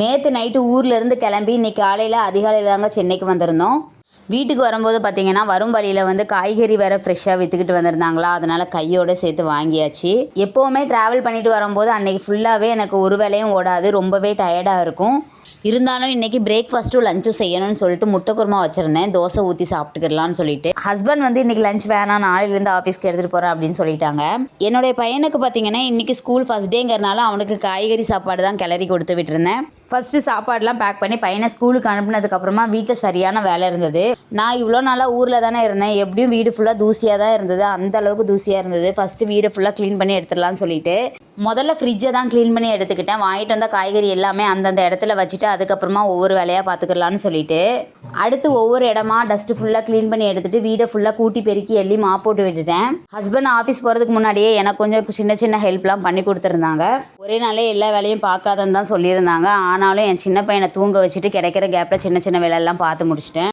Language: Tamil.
நேற்று நைட்டு ஊர்லேருந்து கிளம்பி இன்றைக்கி காலையில் அதிகாலையில் தாங்க சென்னைக்கு வந்திருந்தோம். வீட்டுக்கு வரும்போது பார்த்தீங்கன்னா வரும் வழியில் வந்து காய்கறி வேற ஃப்ரெஷ்ஷாக விற்றுக்கிட்டு வந்திருந்தாங்களா? அதனால் கையோட சேர்த்து வாங்கியாச்சு. எப்போவுமே ட்ராவல் பண்ணிட்டு வரும்போது அன்றைக்கி ஃபுல்லாகவே எனக்கு ஒரு வேலையும் ஓடாது ரொம்பவே டயர்டாக இருக்கும். இருந்தாலும் இன்னைக்கு பிரேக்ஃபாஸ்ட்டும் லஞ்சும் செய்யணும்னு சொல்லிட்டு முட்டை குருமா வச்சுருந்தேன். தோசை ஊற்றி சாப்பிட்டுக்கலாம்னு சொல்லிட்டு. ஹஸ்பண்ட் வந்து இன்றைக்கி லஞ்ச் வேணாம் நாளையிலேருந்து ஆஃபீஸ்க்கு எடுத்துகிட்டு போகிறேன் அப்படின்னு சொல்லிட்டாங்க. என்னுடைய பையனுக்கு பார்த்தீங்கன்னா இன்னைக்கு ஸ்கூல் ஃபஸ்ட் டேங்கிறனால அவனுக்கு காய்கறி சாப்பாடு தான் கிளறி கொடுத்து விட்டுருந்தேன். ஃபஸ்ட்டு சாப்பாடுலாம் பேக் பண்ணி பையனை ஸ்கூலுக்கு அனுப்புனதுக்கப்புறமா வீட்டில் சரியான வேலை இருந்தது. நான் இவ்வளோ நாளாக ஊரில் தானே இருந்தேன். எப்படியும் வீடு ஃபுல்லாக தூசியாக தான் இருந்தது. அந்த அளவுக்கு தூசியாக இருந்தது. ஃபஸ்ட்டு வீடு ஃபுல்லாக க்ளீன் பண்ணி எடுத்துடலாம்னு சொல்லிட்டு. முதல்ல ஃப்ரிட்ஜை தான் க்ளீன் பண்ணி எடுத்துக்கிட்டேன். வாங்கிட்டு வந்த காய்கறி எல்லாமே அந்தந்த இடத்துல வச்சுட்டு அதுக்கப்புறமா ஒவ்வொரு வேலையாக பார்த்துக்கலான்னு சொல்லிட்டு அடுத்து ஒவ்வொரு இடமா டஸ்ட்டு ஃபுல்லாக க்ளீன் பண்ணி எடுத்துட்டு வீடை ஃபுல்லாக கூட்டி பெருக்கி எள்ளி மாப் போட்டு விட்டுட்டேன். ஹஸ்பண்ட் ஆஃபீஸ் போகிறதுக்கு முன்னாடியே எனக்கு கொஞ்சம் சின்ன சின்ன ஹெல்ப்லாம் பண்ணி கொடுத்துருந்தாங்க. ஒரே நாளே எல்லா வேலையும் பார்க்காதன்னு தான் சொல்லியிருந்தாங்க. ஆனாலும் என் சின்ன பையனை தூங்க வச்சுட்டு கிடைக்கிற கேப்பில் சின்ன சின்ன வேலையெல்லாம் பார்த்து முடிச்சிட்டேன்.